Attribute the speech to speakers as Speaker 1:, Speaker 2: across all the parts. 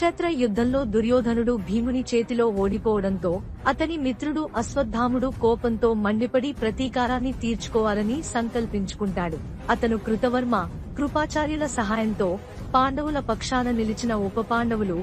Speaker 1: కురుక్షేత్ర యుద్ధంలో దుర్యోధనుడు భీముని చేతిలో ఓడిపోవడంతో అతని మిత్రుడు అశ్వత్థాముడు కోపంతో మండిపడి ప్రతీకారాన్ని తీర్చుకోవాలని సంకల్పించుకుంటాడు. అతను కృతవర్మ కృపాచార్యుల సహాయంతో పాండవుల పక్షాన నిలిచిన ఉప పాండవులు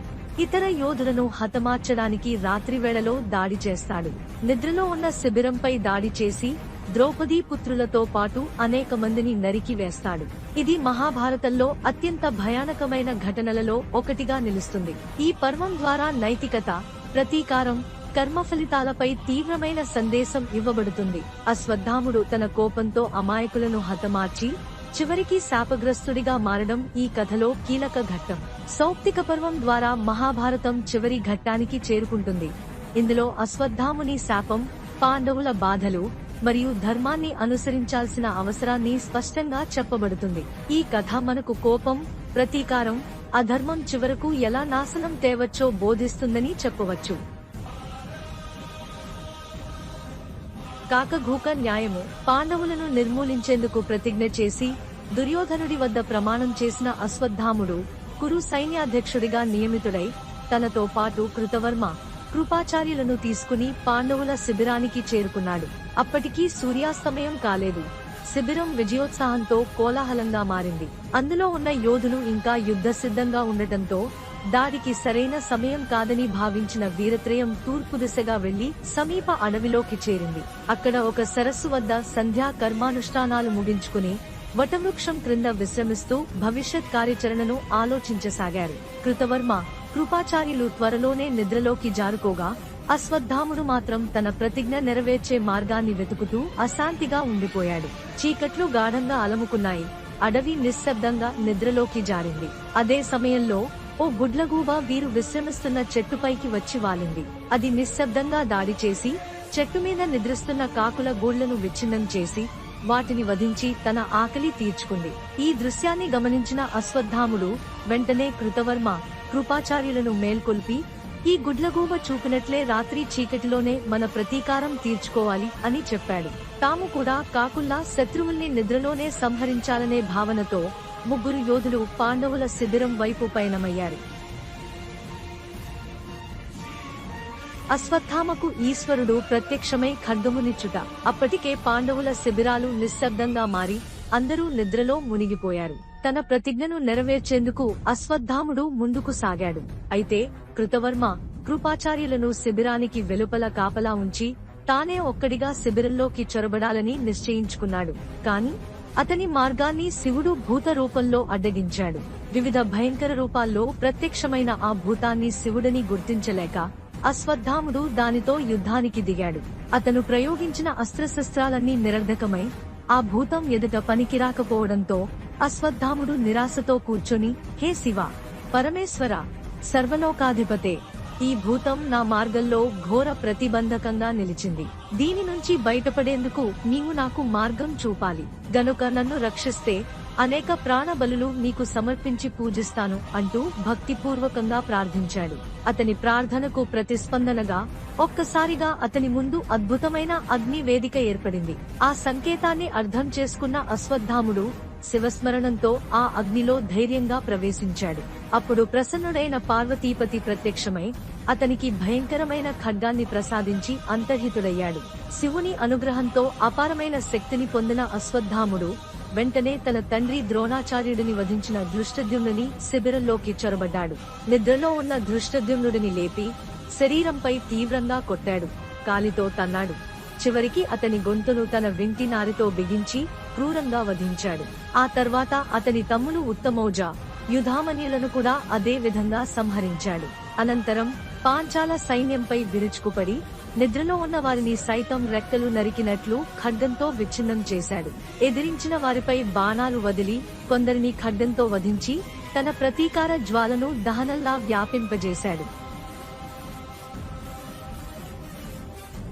Speaker 1: ఇతర యోధులను హతమార్చడానికి రాత్రివేళలో దాడి చేస్తాడు. నిద్రలో ఉన్న శిబిరంపై దాడి చేసి ద్రౌపదీ పుత్రులతో పాటు అనేక మందిని నరికి వేస్తాడు. ఇది మహాభారతంలో అత్యంత భయానకమైన ఘటనలలో ఒకటిగా నిలుస్తుంది. ఈ పర్వం ద్వారా నైతికత ప్రతీకారం కర్మ ఫలితాలపై తీవ్రమైన సందేశం ఇవ్వబడుతుంది. అశ్వత్థాముడు తన కోపంతో అమాయకులను హతమార్చి చివరికి శాపగ్రస్తుడిగా మారడం ఈ కథలో కీలక ఘట్టం. సౌప్తిక పర్వం ద్వారా మహాభారతం చివరి ఘట్టానికి చేరుకుంటుంది. ఇందులో అశ్వత్థాముని శాపం పాండవుల బాధలు మరియు ధర్మాన్ని అనుసరించాల్సిన అవసరాన్ని స్పష్టంగా చెప్పబడుతుంది. ఈ కథ మనకు కోపం ప్రతీకారం అధర్మం చివరకు ఎలా నాశనం తేవచ్చో బోధిస్తుందని చెప్పవచ్చు. కాకఘూక న్యాయము పాండవులను నిర్మూలించేందుకు ప్రతిజ్ఞ చేసి దుర్యోధనుడి వద్ద ప్రమాణం చేసిన అశ్వత్థాముడు కురు సైన్యాధ్యక్షుడిగా నియమితుడై తనతో పాటు కృతవర్మ కృపాచార్యులను తీసుకుని పాండవుల శిబిరానికి చేరుకున్నాడు. అప్పటికీ సూర్యాస్తమయం కాలేదు. శిబిరం విజయోత్సాహంతో కోలాహలంగా మారింది. అందులో ఉన్న యోధులు ఇంకా యుద్ధ సిద్ధంగా ఉండటంతో దాడికి సరైన సమయం కాదని భావించిన వీరత్రయం తూర్పు దిశగా వెళ్ళి సమీప అడవిలోకి చేరింది. అక్కడ ఒక సరస్సు వద్ద సంధ్యా కర్మానుష్ఠానాలు ముగించుకుని వటవృక్షం క్రింద విశ్రమిస్తూ భవిష్యత్ కార్యాచరణను ఆలోచించసాగారు. కృతవర్మ కృపాచార్యులు త్వరలోనే నిద్రలోకి జారుకోగా అశ్వత్థాముడు మాత్రం తన ప్రతిజ్ఞ నెరవేర్చే మార్గాన్ని వెతుకుతూ అశాంతిగా ఉండిపోయాడు. చీకట్లు గాఢంగా అలముకున్నాయి. అడవి నిశ్శబ్దంగా నిద్రలోకి జారింది. అదే సమయంలో ఓ గుడ్లగూబ వీరు విశ్రమిస్తున్న చెట్టుపైకి వచ్చి వాలింది. అది నిశ్శబ్దంగా దాడి చేసి చెట్టు మీద నిద్రిస్తున్న కాకుల గూళ్ళను విచ్ఛిన్నం చేసి వాటిని వధించి తన ఆకలి తీర్చుకుంది. ఈ దృశ్యాన్ని గమనించిన అశ్వత్థాముడు వెంటనే కృతవర్మ కృపాచార్యులను మేల్కొల్పి ఈ గుడ్లగూబ చూపినట్లే రాత్రి చీకటిలోనే మన ప్రతీకారం తీర్చుకోవాలి అని చెప్పాడు. తాము కూడా కాకుల్లా శత్రువుల్ని నిద్రలోనే సంహరించాలనే భావనతో ముగ్గురు యోధులు పాండవుల శిబిరం వైపు పయనమయ్యారు. అశ్వత్థామకు ఈశ్వరుడు ప్రత్యక్షమై ఖడ్గమునిచ్చుట. అప్పటికే పాండవుల శిబిరాలు నిశ్శబ్దంగా మారి అందరూ నిద్రలో మునిగిపోయారు. తన ప్రతిజ్ఞను నెరవేర్చేందుకు అశ్వత్థాముడు ముందుకు సాగాడు. అయితే కృతవర్మ కృపాచార్యులను శిబిరానికి వెలుపల కాపలా ఉంచి తానే ఒక్కడిగా శిబిరంలోకి చొరబడాలని నిశ్చయించుకున్నాడు. కాని అతని మార్గాన్ని శివుడు భూత రూపంలో అడ్డగించాడు. వివిధ భయంకర రూపాల్లో ప్రత్యక్షమైన ఆ భూతాన్ని శివుడని గుర్తించలేక అశ్వత్థాముడు దానితో యుద్ధానికి దిగాడు. అతను ప్రయోగించిన అస్త్రశస్త్రాలన్నీ నిరర్ధకమై ఆ భూతం ఎదుట పనికిరాకపోవడంతో అశ్వత్థాముడు నిరాశతో కూర్చొని హే శివ పరమేశ్వర సర్వలోకాధిపతే ఈ భూతం నా మార్గంలో ఘోర ప్రతిబంధకంగా నిలిచింది. దీని నుంచి బయటపడేందుకు నీవు నాకు మార్గం చూపాలి. గనుక నన్ను రక్షిస్తే అనేక ప్రాణబలులు నీకు సమర్పించి పూజిస్తాను అంటూ భక్తిపూర్వకంగా ప్రార్థించాడు. అతని ప్రార్థనకు ప్రతిస్పందనగా ఒక్కసారిగా అతని ముందు అద్భుతమైన అగ్ని వేదిక ఏర్పడింది. ఆ సంకేతాన్ని అర్థం చేసుకున్న అశ్వత్థాముడు శివస్మరణంతో ఆ అగ్నిలో ధైర్యంగా ప్రవేశించాడు. అప్పుడు ప్రసన్నుడైన పార్వతీపతి ప్రత్యక్షమై అతనికి భయంకరమైన ఖడ్గాన్ని ప్రసాదించి అంతర్హితుడయ్యాడు. శివుని అనుగ్రహంతో అపారమైన శక్తిని పొందిన అశ్వత్థాముడు వెంటనే తన తండ్రి ద్రోణాచార్యుడిని వధించిన ధృష్టద్యుమ్నుని శిబిరంలోకి చొరబడ్డాడు. నిద్రలో ఉన్న ధృష్టద్యుమ్నుడిని లేపి శరీరంపై తీవ్రంగా కొట్టాడు. కాలితో తన్నాడు. చివరికి అతని గొంతును తన వింటి నారితో బిగించి క్రూరంగా వధించాడు. ఆ తర్వాత అతని తమ్ముడు ఉత్తమౌజ యుధామణ్యులను కూడా అదే విధంగా సంహరించాడు. అనంతరం పాంచాల సైన్యంపై విరుచుకుపడి నిద్రలో ఉన్న వారిని సైతం రెక్కలు నరికినట్లు ఖడ్గంతో విచ్ఛిన్నం చేశాడు. ఎదిరించిన వారిపై బాణాలు వదిలి కొందరిని ఖడ్గంతో వధించి తన ప్రతీకార జ్వాలను దహనంలా వ్యాపింపజేశాడు.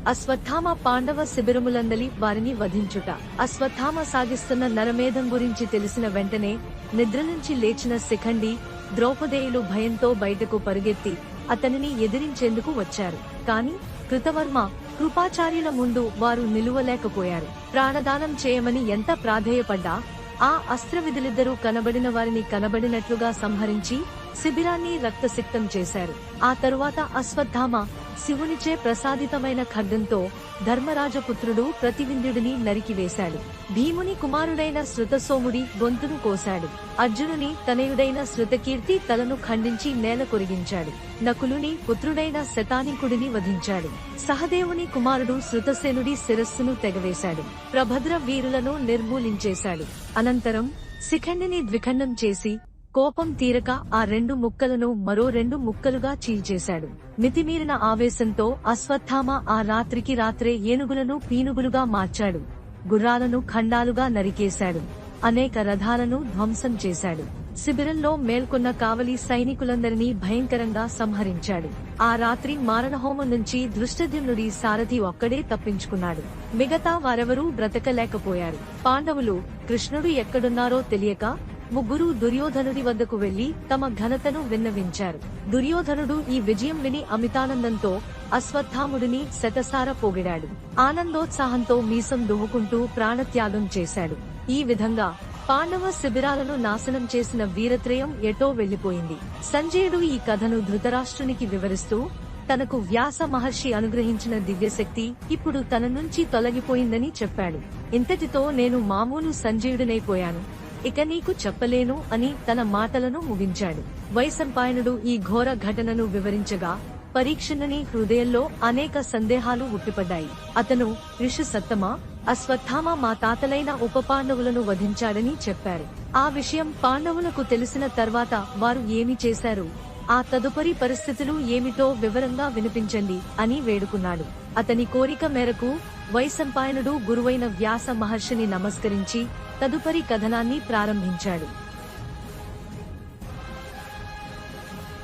Speaker 1: అశ్వత్థామ పాండవ శిబిరములందలి వారిని వధించుట. అశ్వత్థామ సాగిస్తున్న నరమేధం గురించి తెలిసిన వెంటనే నిద్ర నుంచి లేచిన శిఖండి ద్రౌపదేయులు భయంతో బయటకు పరుగెత్తి అతనిని ఎదిరించేందుకు వచ్చారు. కానీ కృతవర్మ కృపాచార్యుల ముందు వారు నిలువలేకపోయారు. ప్రాణదానం చేయమని ఎంత ప్రాధేయపడ్డా ఆ అస్త్ర విధులిద్దరూ కనబడిన వారిని కనబడినట్లుగా సంహరించి శిబిరాన్ని రక్తసిక్తం చేశారు. ఆ తరువాత అశ్వత్థామ శివునిచే ప్రసాదితమైన ఖడ్గంతో ధర్మరాజపుత్రుడు ప్రతివింధ్యుడిని నరికివేశాడు. భీముని కుమారుడైన శృతసోముడి గొంతును కోశాడు. అర్జునుని తనయుడైన శృతకీర్తి తలను ఖండించి నేల కొరిగించాడు. నకులుని పుత్రుడైన శతానికుడిని వధించాడు. సహదేవుని కుమారుడు శృతసేనుడి శిరస్సును తెగవేశాడు. ప్రభద్ర వీరులను నిర్మూలించేశాడు. అనంతరం శిఖండిని ద్విఖండం చేసి కోపం తీరక ఆ రెండు ముక్కలను మరో రెండు ముక్కలుగా చీల్చేశాడు. మితిమీరిన ఆవేశంతో అశ్వత్థామ ఆ రాత్రికి రాత్రే ఏనుగులను పీనుగులుగా మార్చాడు. గుర్రాలను ఖండాలుగా నరికేశాడు. అనేక రథాలను ధ్వంసం చేశాడు. శిబిరంలో మేల్కొన్న కావలి సైనికులందరినీ భయంకరంగా సంహరించాడు. ఆ రాత్రి మారణహోమం నుంచి దృష్టద్యుమ్నుడి సారథి ఒక్కడే తప్పించుకున్నాడు. మిగతా వారెవరూ బ్రతకలేకపోయారు. పాండవులు కృష్ణుడు ఎక్కడున్నారో తెలియక ముగ్గురు దుర్యోధనుడి వద్దకు వెళ్ళి తమ ఘనతను విన్నవించారు. దుర్యోధనుడు ఈ విజయం విని అమితానందంతో అశ్వత్థాముడిని శతసార పొగిడాడు. ఆనందోత్సాహంతో మీసం దువ్వుకుంటూ ప్రాణత్యాగం చేశాడు. ఈ విధంగా పాండవ శిబిరాలను నాశనం చేసిన వీరత్రయం ఎటో వెళ్ళిపోయింది సంజయుడు ఈ కథను ధృతరాష్ట్రునికి వివరిస్తూ తనకు వ్యాస మహర్షి అనుగ్రహించిన దివ్యశక్తి ఇప్పుడు తన నుంచి తొలగిపోయిందని చెప్పాడు. ఇంతటితో నేను మామూలు సంజయుడినైపోయాను. ఇక నీకు చెప్పలేను అని తన మాటలను ముగించాడు. వైశంపాయనుడు ఈ ఘోర ఘటనను వివరించగా పరీక్షణని హృదయంలో అనేక సందేహాలు ఉట్టిపడ్డాయి. అతను ఋషి సత్తమా అశ్వత్థామ మా తాతలైన ఉప పాండవులను వధించాడని చెప్పారు. ఆ విషయం పాండవులకు తెలిసిన తర్వాత వారు ఏమి చేశారు? ఆ తదుపరి పరిస్థితులు ఏమిటో వివరంగా వినిపించండి అని వేడుకున్నాడు. అతని కోరిక మేరకు వైసంపాయనుడు గురువైన వ్యాస మహర్షిని నమస్కరించి తదుపరి కథనాన్ని ప్రారంభించాడు.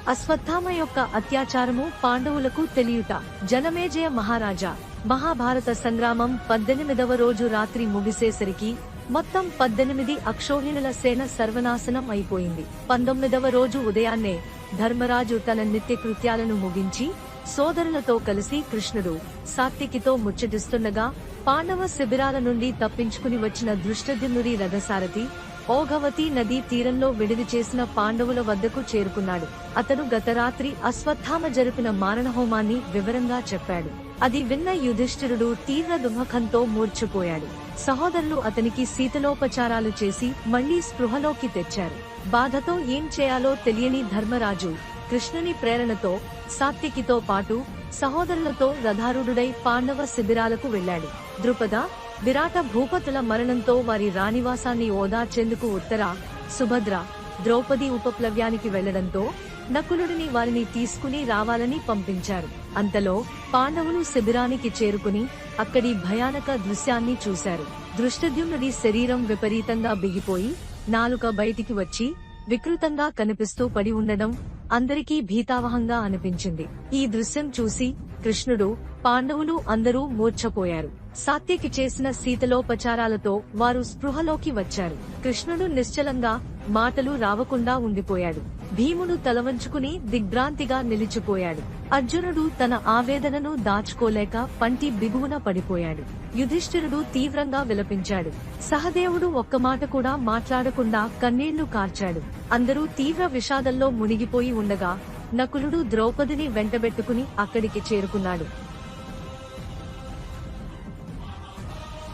Speaker 1: అశ్వత్థామ యొక్క అత్యాచారము పాండవులకు తెలియుట. జనమేజయ మహారాజా మహాభారత సంగ్రామం పద్దెనిమిదవ రోజు రాత్రి ముగిసేసరికి మొత్తం పద్దెనిమిది అక్షోహిణుల సేన సర్వనాశనం అయిపోయింది. పంతొమ్మిదవ రోజు ఉదయాన్నే ధర్మరాజు తన నిత్య కృత్యాలను ముగించి సోదరులతో కలిసి కృష్ణుడు సాత్వికితో ముచ్చటిస్తుండగా పాండవ శిబిరాల నుండి తప్పించుకుని వచ్చిన దృష్టద్యుమ్నుడి రథసారథి ఓఘవతి నదీ తీరంలో విడిది చేసిన పాండవుల వద్దకు చేరుకున్నాడు. అతను గత రాత్రి అశ్వత్థామ జరిపిన మారణహోమాన్ని వివరంగా చెప్పాడు. అది విన్న యుధిష్ఠిరుడు తీవ్ర దుఃఖంతో మూర్చిపోయాడు సహోదరులు అతనికి శీతలోపచారాలు చేసి మళ్ళీ స్పృహలోకి తెచ్చారు. బాధతో ఏం చేయాలో తెలియని ధర్మరాజు కృష్ణుని ప్రేరణతో సాత్వికితో పాటు సహోదరులతో రథారూఢుడై పాండవ శిబిరాలకు వెళ్ళాడు ద్రుపద విరాట భూపతుల మరణంతో వారి రాణివాసాన్ని ఓదార్చేందుకు ఉత్తర సుభద్ర ద్రౌపది ఉపప్లవ్యానికి వెళ్ళడంతో నకులుడిని వారిని తీసుకుని రావాలని పంపించారు. అంతలో పాండవులు శిబిరానికి చేరుకుని అక్కడి భయానక దృశ్యాన్ని చూశారు. దృష్టద్యుమ్నుడి శరీరం విపరీతంగా బిగిపోయి నాలుక బయటికి వచ్చి వికృతంగా కనిపిస్తూ పడి ఉండడం అందరికీ భీతావహంగా అనిపించింది. ఈ దృశ్యం చూసి కృష్ణుడు పాండవులు అందరూ మూర్ఛపోయారు. సాత్యకి చేసిన శీతలోపచారాలతో వారు స్పృహలోకి వచ్చారు. కృష్ణుడు నిశ్చలంగా మాటలు రావకుండా ఉండిపోయాడు. భీముడు తలవంచుకుని దిగ్భ్రాంతిగా నిలిచిపోయాడు. అర్జునుడు తన ఆవేదనను దాచుకోలేక పంటి బిగువున పడిపోయాడు. యుధిష్ఠిరుడు తీవ్రంగా విలపించాడు. సహదేవుడు ఒక్క మాట కూడా మాట్లాడకుండా కన్నీళ్ళు కార్చాడు. అందరూ తీవ్ర విషాదంలో మునిగిపోయి ఉండగా నకులుడు ద్రౌపదిని వెంటబెట్టుకుని అక్కడికి చేరుకున్నాడు.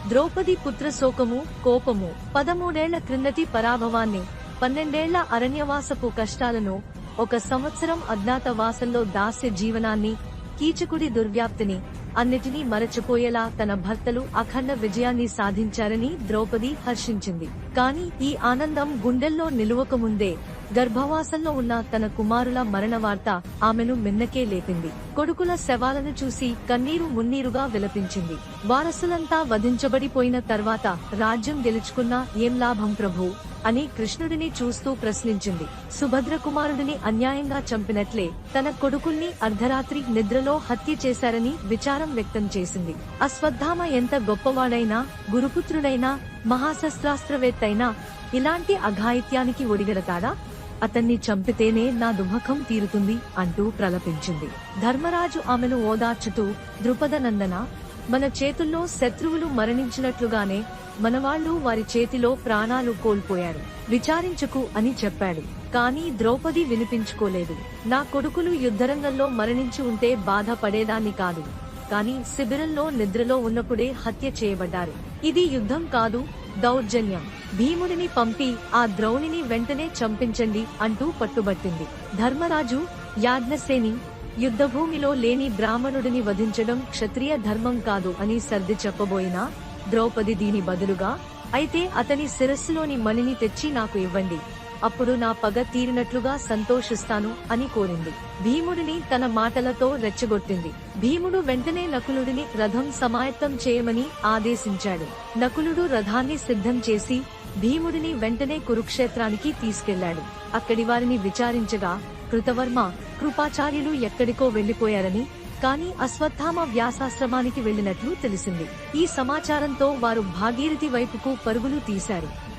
Speaker 1: ద్రౌపది పుత్ర శోకము కోపము పదమూడేళ్ళ క్రిందటి పరాభవాన్ని పన్నెండేళ్ళ అరణ్యవాసపు కష్టాలను ఒక సంవత్సరం అజ్ఞాతవాసంలో దాస్య జీవనాన్ని కీచకుడి దుర్వ్యాప్తిని అన్నిటినీ మరచిపోయేలా తన భర్తలు అఖండ విజయాన్ని సాధించారని ద్రౌపది హర్షించింది. కాని ఈ ఆనందం గుండెల్లో నిలువకముందే గర్భవాసంలో ఉన్న తన కుమారుల మరణ వార్త ఆమెను మిన్నకే లేపింది. కొడుకుల శవాలను చూసి కన్నీరు మున్నీరుగా విలపించింది. వారసులంతా వధించబడిపోయిన తర్వాత రాజ్యం గెలుచుకున్నా ఏం లాభం ప్రభు? అని కృష్ణుడిని చూస్తూ ప్రశ్నించింది. సుభద్ర కుమారుడిని అన్యాయంగా చంపినట్లే తన కొడుకుల్ని అర్ధరాత్రి నిద్రలో హత్య చేశారని విచారం వ్యక్తం చేసింది. అశ్వత్థామ ఎంత గొప్పవాడైనా గురుపుత్రుడైనా మహాశస్త్రాస్త్రవేత్తైనా ఇలాంటి అఘాయిత్యానికి ఒడిగడతాడా అతన్ని చంపితేనే నా దుమఖం తీరుతుంది అంటూ ప్రలపించింది. ధర్మరాజు ఆమెను ఓదార్చుతూ ద్రుపదనందన మన చేతుల్లో శత్రువులు మరణించినట్లుగానే మనవాళ్ళు వారి చేతిలో ప్రాణాలు కోల్పోయారు. విచారించకు అని చెప్పాడు. కానీ ద్రౌపది వినిపించుకోలేదు. నా కొడుకులు యుద్ధరంగంలో మరణించి ఉంటే బాధపడేదాన్ని కాదు. కానీ శిబిరంలో నిద్రలో ఉన్నప్పుడే హత్య చేయబడ్డారు. ఇది యుద్ధం కాదు దౌర్జన్యం. భీముడిని పంపి ఆ ద్రౌణిని వెంటనే చంపించండి అంటూ పట్టుబట్టింది. ధర్మరాజు యాజ్ఞసేని యుద్ధభూమిలో లేని బ్రాహ్మణుడిని వధించడం క్షత్రియ ధర్మం కాదు అని సర్ది చెప్పబోయినా ద్రౌపది దీని బదులుగా అయితే అతని శిరస్సులోని మణిని తెచ్చి నాకు ఇవ్వండి. అప్పుడు నా పగ తీరినట్లుగా సంతోషిస్తాను అని కోరింది. భీముడిని తన మాటలతో రెచ్చగొట్టింది. భీముడు వెంటనే నకులుడిని రథం సమాయత్తం చేయమని ఆదేశించాడు. నకులుడు రథాన్ని సిద్ధం చేసి భీముడిని వెంటనే కురుక్షేత్రానికి తీసుకెళ్ళాడు. అక్కడి వారిని విచారించగా కృతవర్మ కృపాచార్యులు ఎక్కడికో వెళ్ళిపోయారని కానీ అశ్వత్థామ వ్యాసాశ్రమానికి వెళ్ళినట్లు తెలిసింది. ఈ సమాచారంతో వారు భాగీరథి వైపుకు పరుగులు తీశారు.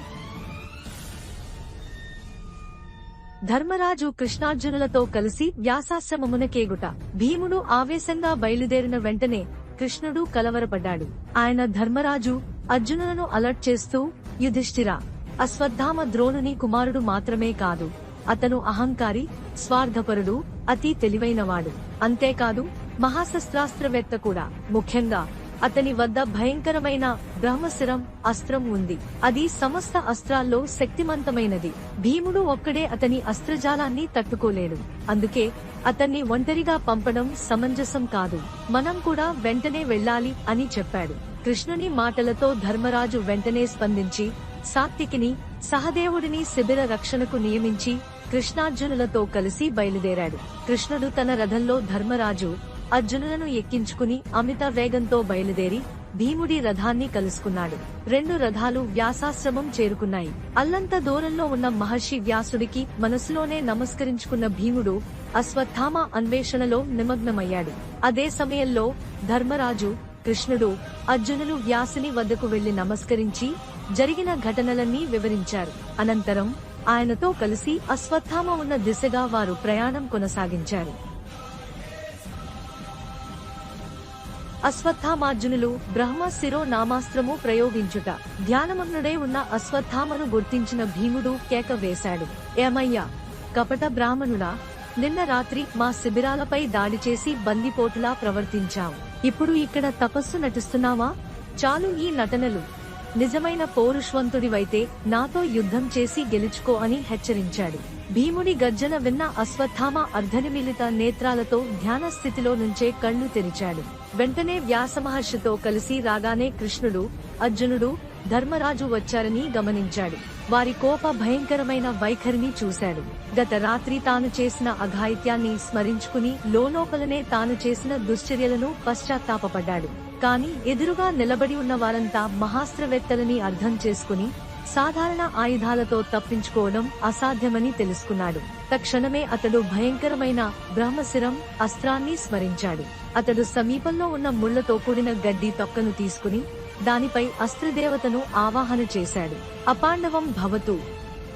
Speaker 1: ధర్మరాజు కృష్ణార్జునులతో కలిసి వ్యాసాశ్రమమునకేగుట భీముడు ఆవేశంగా బయలుదేరిన వెంటనే కృష్ణుడు కలవరపడ్డాడు. ఆయన ధర్మరాజు అర్జునులను అలర్ట్ చేస్తూ యుధిష్ఠిర అశ్వత్థామ ద్రోణుని కుమారుడు మాత్రమే కాదు. అతను అహంకారి స్వార్థపరుడు అతి తెలివైనవాడు. అంతేకాదు మహాశస్త్రాస్త్రవేత్త కూడా. ముఖ్యంగా అతని వద్ద భయంకరమైన బ్రహ్మశిరం అస్త్రం ఉంది. అది సమస్త అస్త్రాల్లో శక్తిమంతమైనది. భీముడు ఒక్కడే అతని అస్త్రజాలాన్ని తట్టుకోలేడు. అందుకే అతన్ని ఒంటరిగా పంపడం సమంజసం కాదు. మనం కూడా వెంటనే వెళ్ళాలి అని చెప్పాడు. కృష్ణుని మాటలతో ధర్మరాజు వెంటనే స్పందించి సాత్తికిని సహదేవుడిని శిబిర రక్షణకు నియమించి కృష్ణార్జునులతో కలిసి బయలుదేరాడు. కృష్ణుడు తన రథంలో ధర్మరాజు అర్జునులను ఎక్కించుకుని అమిత వేగంతో బయలుదేరి భీముడి రథాన్ని కలుసుకున్నాడు. రెండు రథాలు వ్యాసాశ్రమం చేరుకున్నాయి. అల్లంత దూరంలో ఉన్న మహర్షి వ్యాసుడికి మనసులోనే నమస్కరించుకున్న భీముడు అశ్వత్థామ అన్వేషణలో నిమగ్నమయ్యాడు. అదే సమయంలో ధర్మరాజు కృష్ణుడు అర్జునులు వ్యాసుని వద్దకు వెళ్ళి నమస్కరించి జరిగిన ఘటనలన్నీ వివరించారు. అనంతరం ఆయనతో కలిసి అశ్వత్థామ ఉన్న దిశగా వారు ప్రయాణం కొనసాగించారు. అశ్వత్థామార్జునులు బ్రహ్మ శిరో నామాస్త్రము ప్రయోగించుట. ధ్యానమగ్నుడై ఉన్న అశ్వత్థామను గుర్తించిన భీముడు కేక వేశాడు. ఏమయ్యా కపట బ్రాహ్మణుడా నిన్న రాత్రి మా శిబిరాలపై దాడి చేసి బందిపోటులా ప్రవర్తించావు. ఇప్పుడు ఇక్కడ తపస్సు నటిస్తున్నావా? చాలు ఈ నటనలు. నిజమైన పౌరుష్వంతుడివైతే నాతో యుద్ధం చేసి గెలుచుకో అని హెచ్చరించాడు. భీముడి గర్జన విన్న అశ్వత్థామ అర్ధనిమిలిత నేత్రాలతో ధ్యాన స్థితిలో నుంచే కళ్ళు తెరిచాడు. వెంటనే వ్యాసమహర్షితో కలిసి రాగానే కృష్ణుడు అర్జునుడు ధర్మరాజు వచ్చారని గమనించాడు. వారి కోప భయంకరమైన వైఖరిని చూశాడు. గత రాత్రి తాను చేసిన అఘాయిత్యాన్ని స్మరించుకుని లోలోపలనే తాను చేసిన దుశ్చర్యలను పశ్చాత్తాపపడ్డాడు. కాని ఎదురుగా నిలబడి ఉన్న వారంతా మహాస్త్రవేత్తలని అర్థం చేసుకుని సాధారణ ఆయుధాలతో తప్పించుకోవడం అసాధ్యమని తెలుసుకున్నాడు. తక్షణమే అతడు భయంకరమైన బ్రహ్మశిరం అస్త్రాన్ని స్మరించాడు. అతడు సమీపంలో ఉన్న ముళ్ళతో కూడిన గడ్డి తొక్కను తీసుకుని దానిపై అస్త్రదేవతను ఆవాహన చేశాడు. అపాండవం భవతు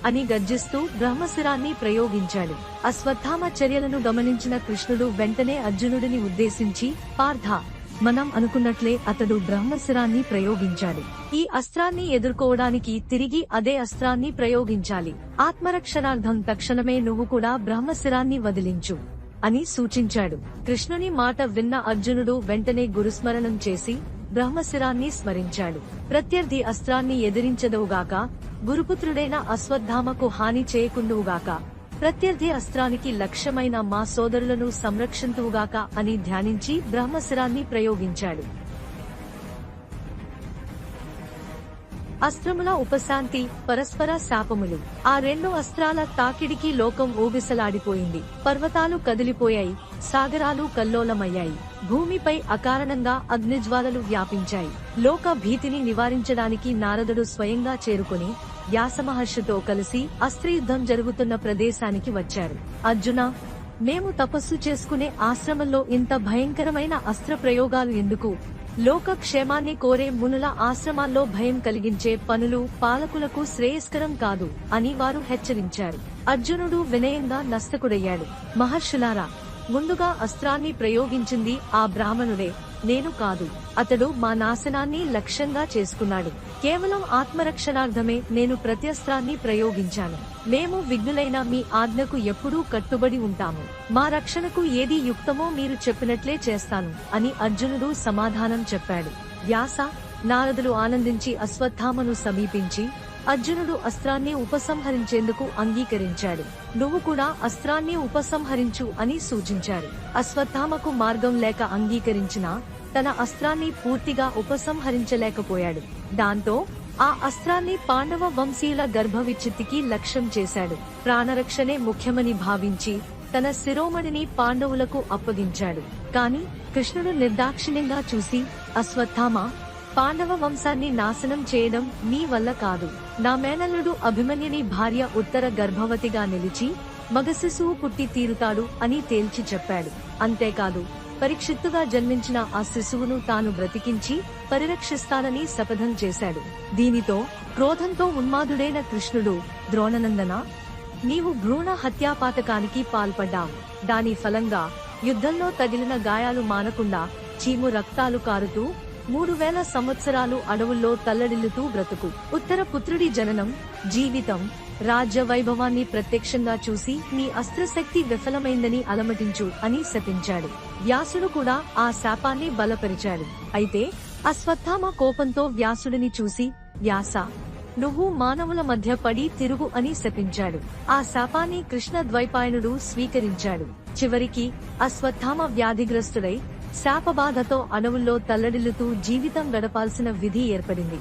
Speaker 1: అని గర్జిస్తూ బ్రహ్మశిరాన్ని ప్రయోగించాడు. అశ్వత్థామ చర్యలను గమనించిన కృష్ణుడు వెంటనే అర్జునుడిని ఉద్దేశించి పార్థ మనం అనుకున్నట్లే అతడు బ్రహ్మశిరాన్ని ప్రయోగించాడు. ఈ అస్త్రాన్ని ఎదుర్కోవడానికి తిరిగి అదే అస్త్రాన్ని ప్రయోగించాలి. ఆత్మరక్షణార్థం తక్షణమే నువ్వు కూడా బ్రహ్మశిరాన్ని వదిలించు అని సూచించాడు. కృష్ణుని మాట విన్న అర్జునుడు వెంటనే గురుస్మరణం చేసి బ్రహ్మశిరాన్ని స్మరించాడు. ప్రత్యర్థి అస్త్రాన్ని ఎదిరించదువుగాక గురుపుత్రుడైన అశ్వత్థామకు హాని చేయకుండువుగాక ప్రత్యర్థి అస్త్రానికి లక్ష్యమైన మా సోదరులను సంరక్షింతువుగాక అని ధ్యానించి బ్రహ్మశిరాన్ని ప్రయోగించాడు. అస్త్రముల ఉపశాంతి పరస్పర శాపములు. ఆ రెండు అస్త్రాల తాకిడికి లోకం ఊగిసలాడిపోయింది. పర్వతాలు కదిలిపోయాయి. సాగరాలు కల్లోలమయ్యాయి. భూమిపై అకారణంగా అగ్నిజ్వాలలు వ్యాపించాయి. లోక భీతిని నివారించడానికి నారదుడు స్వయంగా చేరుకుని వ్యాసమహర్షితో కలిసి అస్త్రయుద్ధం జరుగుతున్న ప్రదేశానికి వచ్చారు. అర్జున మేము తపస్సు చేసుకునే ఆశ్రమంలో ఇంత భయంకరమైన అస్త్ర ప్రయోగాలు ఎందుకు? లోక క్షేమాన్ని కోరే మునుల ఆశ్రమాల్లో భయం కలిగించే పనులు పాలకులకు శ్రేయస్కరం కాదు అని వారు హెచ్చరించారు. అర్జునుడు వినయంగా నస్తకుడయ్యాడు మహర్షులారా ముందుగా అస్త్రాన్ని ప్రయోగించింది ఆ బ్రాహ్మణుడే. నేను కాదు. అతడు మా నాశనాన్ని లక్ష్యంగా చేసుకున్నాడు. కేవలం ఆత్మరక్షణార్థమే నేను ప్రత్యస్త్రాన్ని ప్రయోగించాను. మేము విఘ్నులైన మీ ఆజ్ఞకు ఎప్పుడూ కట్టుబడి ఉంటాము. మా రక్షణకు ఏది యుక్తమో మీరు చెప్పినట్లే చేస్తాను అని అర్జునుడు సమాధానం చెప్పాడు. వ్యాస నారదులు ఆనందించి అశ్వత్థామను సమీపించి అర్జునుడు అస్త్రాన్ని ఉపసంహరించేందుకు అంగీకరించాడు. నువ్వు కూడా అస్త్రాన్ని ఉపసంహరించు అని సూచించారు అశ్వత్థామకు మార్గం లేక అంగీకరించినా తన అస్త్రాన్ని పూర్తిగా ఉపసంహరించలేకపోయాడు. దాంతో ఆ అస్త్రాన్ని పాండవ వంశీయుల గర్భవిచ్ఛిత్తికి లక్ష్యం చేశాడు. ప్రాణరక్షణే ముఖ్యమని భావించి తన శిరోమణిని పాండవులకు అప్పగించాడు. కాని కృష్ణుడు నిర్దాక్షిణ్యంగా చూసి అశ్వత్థామ పాండవ వంశాన్ని నాశనం చేయడం నీ వల్ల కాదు. నా మేనల్లుడు అభిమన్యుని భార్య ఉత్తర గర్భవతిగా నిలిచి మగ శిశువు పుట్టి తీరుతాడు అని తేల్చి చెప్పాడు. అంతేకాదు పరీక్షిత్తుగా జన్మించిన ఆ శిశువును తాను బ్రతికించి పరిరక్షిస్తానని శపథం చేశాడు. దీనితో క్రోధంతో ఉన్మాదుడైన కృష్ణుడు ద్రోణనందన? నీవు భ్రూణ హత్యాపాతకానికి పాల్పడ్డావు. దాని ఫలంగా యుద్ధంలో తగిలిన గాయాలు మానకుండా చీము రక్తాలు కారుతూ మూడు వేల సంవత్సరాలు అడవుల్లో తల్లడిల్లుతూ బ్రతుకు. ఉత్తర పుత్రుడి జననం జీవితం రాజ్య వైభవాన్ని ప్రత్యక్షంగా చూసి నీ అస్త్రశక్తి విఫలమైందని అలమటించు అని శపించాడు. వ్యాసుడు కూడా ఆ శాపాన్ని బలపరిచాడు. అయితే అశ్వత్థామ కోపంతో వ్యాసుడిని చూసి వ్యాస నువ్వు మానవుల మధ్య పడి తిరుగు అని శపించాడు. ఆ శాపాన్ని కృష్ణ ద్వైపాయనుడు స్వీకరించాడు. చివరికి అశ్వత్థామ వ్యాధిగ్రస్తుడై శాపబాధతో అణువుల్లో తల్లడిల్లుతూ జీవితం గడపాల్సిన విధి ఏర్పడింది.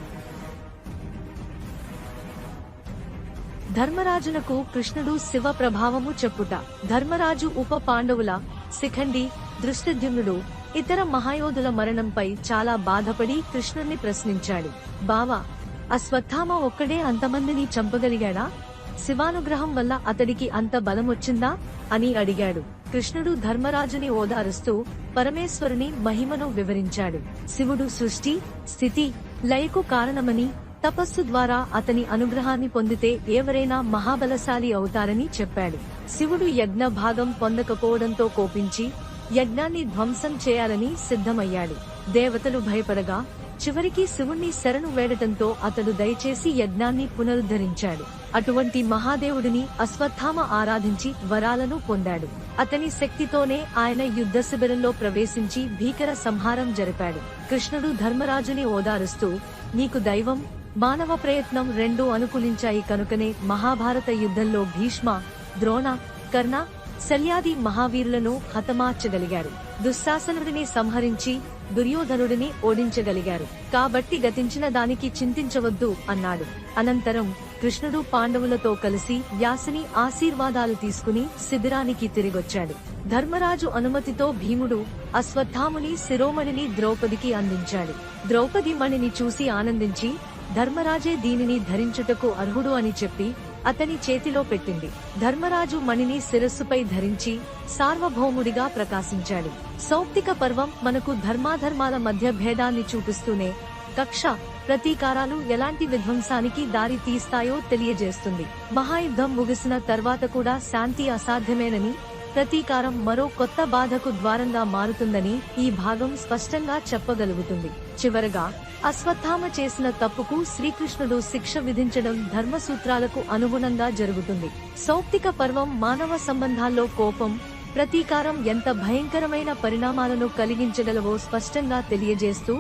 Speaker 1: ధర్మరాజునకు కృష్ణుడు శివ ప్రభావము చెప్పుట. ధర్మరాజు ఉప పాండవుల శిఖండి దృష్టద్యుమ్నుడు ఇతర మహాయోధుల మరణంపై చాలా బాధపడి కృష్ణుణ్ణి ప్రశ్నించాడు. బావా అశ్వత్థామ ఒక్కడే అంతమందిని చంపగలిగాడా? శివానుగ్రహం వల్ల అతడికి అంత బలమొచ్చిందా అని అడిగాడు. కృష్ణుడు ధర్మరాజుని ఓదారుస్తూ పరమేశ్వరుని మహిమను వివరించాడు. శివుడు సృష్టి స్థితి లయకు కారణమని తపస్సు ద్వారా అతని అనుగ్రహాన్ని పొందితే ఎవరైనా మహాబలశాలి అవుతారని చెప్పాడు. శివుడు యజ్ఞ భాగం పొందకపోవడంతో కోపించి యజ్ఞాన్ని ధ్వంసం చేయాలని సిద్ధమయ్యాడు. దేవతలు భయపడగా చివరికి శివుణ్ణి శరణు వేడటంతో అతడు దయచేసి యజ్ఞాన్ని పునరుద్ధరించాడు. అటువంటి మహాదేవుడిని అశ్వత్థామ ఆరాధించి వరాలను పొందాడు. అతని శక్తితోనే ఆయన యుద్ధ శిబిరంలో ప్రవేశించి భీకర సంహారం జరిపాడు. కృష్ణుడు ధర్మరాజుని ఓదారుస్తూ నీకు దైవం మానవ ప్రయత్నం రెండూ అనుకూలించాయి కనుకనే మహాభారత యుద్ధంలో భీష్మ ద్రోణ కర్ణ శల్యాది మహావీరులను హతమార్చగలిగారు. దుశ్శాసనుడిని సంహరించి దుర్యోధనుడిని ఓడించగలిగారు. కాబట్టి గతించిన దానికి చింతించవద్దు అన్నాడు. అనంతరం కృష్ణుడు పాండవులతో కలిసి వ్యాసిని ఆశీర్వాదాలు తీసుకుని శిబిరానికి తిరిగొచ్చాడు. ధర్మరాజు అనుమతితో భీముడు అశ్వత్థాముని శిరోమణిని ద్రౌపదికి అందించాడు. ద్రౌపది మణిని చూసి ఆనందించి ధర్మరాజే దీనిని ధరించుటకు అర్హుడు అని చెప్పి అతని చేతిలో పెట్టింది. ధర్మరాజు మణిని శిరస్సుపై ధరించి సార్వభౌముడిగా ప్రకాశించాడు. సౌప్తిక పర్వం మనకు ధర్మాధర్మాల మధ్య భేదాన్ని చూపిస్తూనే కక్ష ప్రతీకారాలు ఎలాంటి విధ్వంసానికి దారి తీస్తాయో తెలియజేస్తుంది. మహాయుద్ధం ముగిసిన తర్వాత కూడా శాంతి అసాధ్యమేనని ప్రతీకారం మరో కొత్త బాధకు ద్వారంగా మారుతుందని ఈ భాగం స్పష్టంగా చెప్పగలుగుతుంది. చివరగా అశ్వత్థామ చేసిన తప్పుకు శ్రీకృష్ణుడు శిక్ష విధించడం ధర్మ సూత్రాలకు అనుగుణంగా జరుగుతుంది. సౌప్తిక పర్వం మానవ సంబంధాల్లో కోపం ప్రతీకారం ఎంత భయంకరమైన పరిణామాలను కలిగించగలవో స్పష్టంగా తెలియజేస్తూ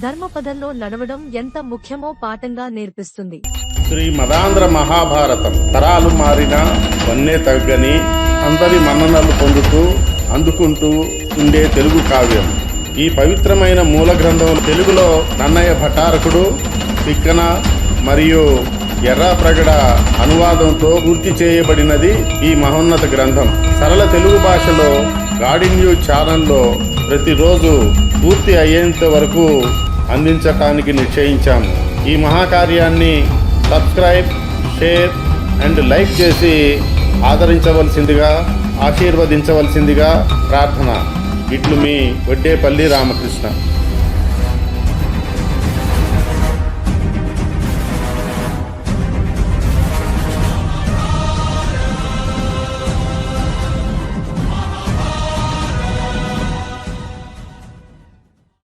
Speaker 1: ధర్మపదంలో నడవడం ఎంత ముఖ్యమో పాఠంగా నేర్పిస్తుంది.
Speaker 2: శ్రీ మదాంధ్ర మహాభారతం తరాలు మారిన వన్నే తగ్గని అందరి మన్ననలు పొందుతూ అందుకుంటూ ఉండే తెలుగు కావ్యం. ఈ పవిత్రమైన మూల గ్రంథం తెలుగులో నన్నయ్య భటారకుడు తిక్కన మరియు ఎర్రాప్రగడ అనువాదంతో పూర్తి చేయబడినది ఈ మహోన్నత గ్రంథం. సరళ తెలుగు భాషలో గాడి న్యూస్ ఛానల్లో ప్రతిరోజు పూర్తి అయ్యేంత వరకు అందించటానికి నిశ్చయించాము. ఈ మహాకార్యాన్ని సబ్స్క్రైబ్ షేర్ అండ్ లైక్ చేసి ఆదరించవలసిందిగా ఆశీర్వదించవలసిందిగా ప్రార్థన. ఇట్లు మీ వడ్డేపల్లి రామకృష్ణ.